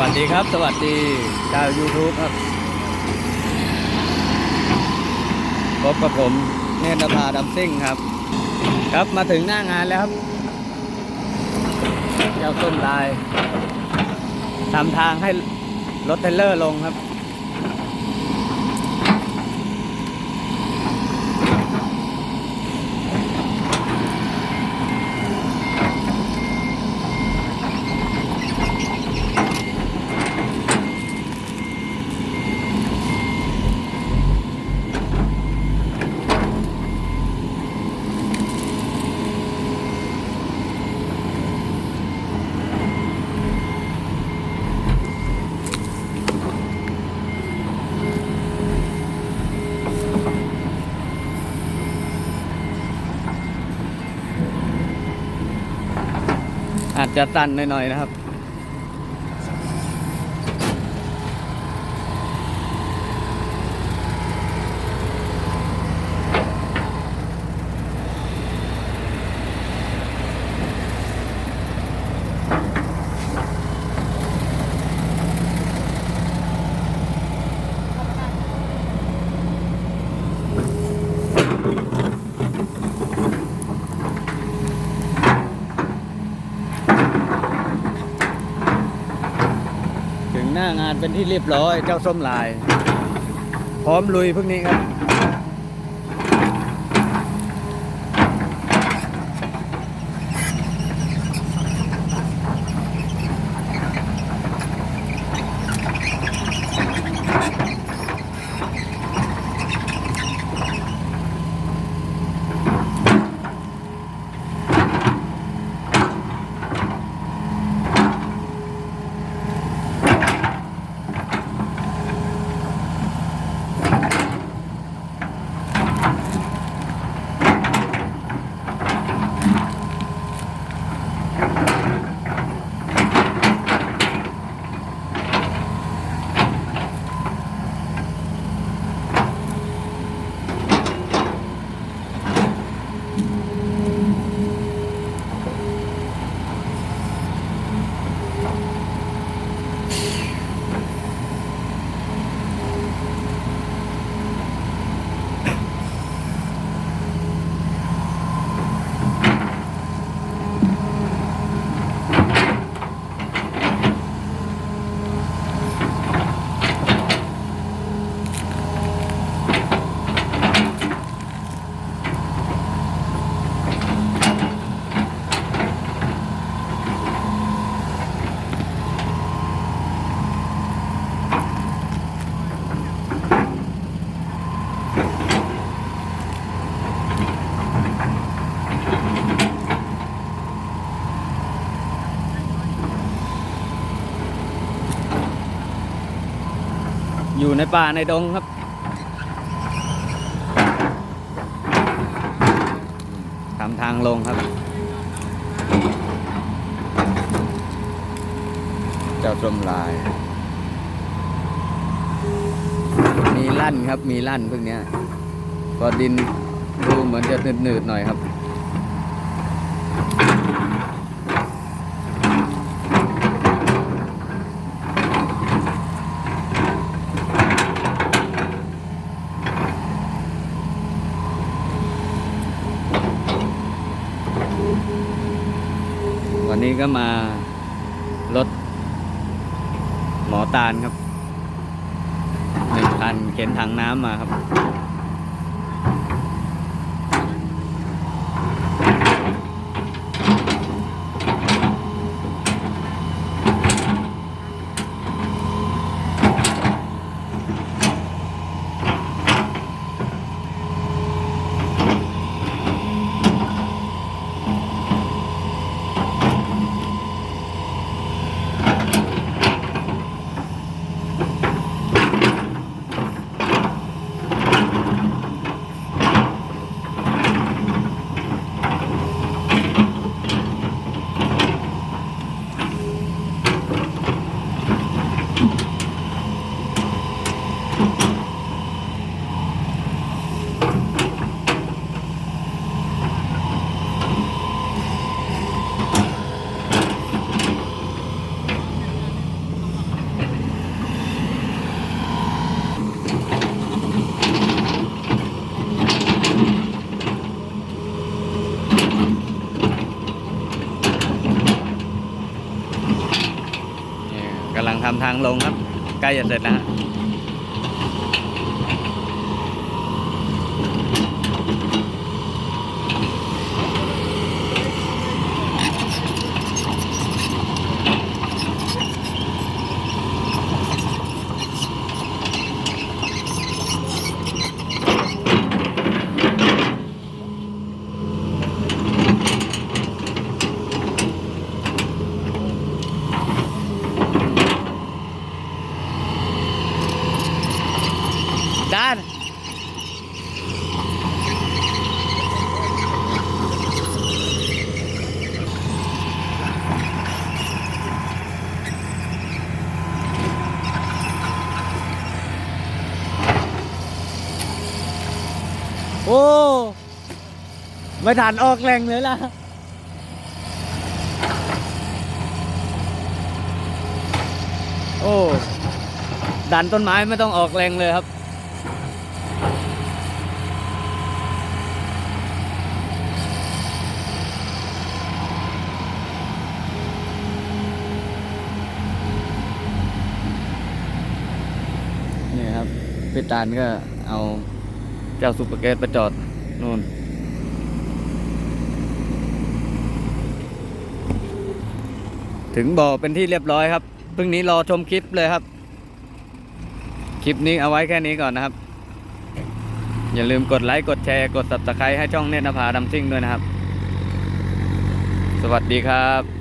วัสดีครับ สวัสดีชาว YouTube ครับ พบกับผมเนตรภาดัมซิ่งครับ ครับมาถึงหน้างานแล้วครับเจ้าต้นลายทำทางให้รถเทเลอร์ลงครับ จจะตันหน่อยๆนะครับ หน้างานเป็นที่เรียบร้อยเจ้าส้มลาย พร้อมลุยพวกนี้ครับ อยู่ในป่าในดงครับ ทำทางลงครับ เจ้าส้มลาย มีลั่นครับ มีลั่นพวกเนี้ยก็ดินดูเหมือนจะหนืดๆหน่อยครับ วันนี้ก็มารถหมอตาลครับหนึ่งคันเข็นถังน้ำมาครับ กำลังทำทางลงครับ ใกล้จะเสร็จแล้วฮะด้าน โอ้ ไม่ทันออกแรงเลยล่ะโอ้ดันต้นไม้ไม่ต้องออกแรงเลยครับ นี่ครับพี่ตาลก็เอาเจ้าซูเปอร์เกตไปจอดนู่น ถึงบ่อเป็นที่เรียบร้อยครับเพิ่งนี้รอชมคลิปเลยครับ คลิปนี้เอาไว้แค่นี้ก่อนนะครับ อย่าลืมกดไลค์กดแชร์กด subscribe ให้ช่องเนตรนภาดำซิ่งด้วยนะครับ สวัสดีครับ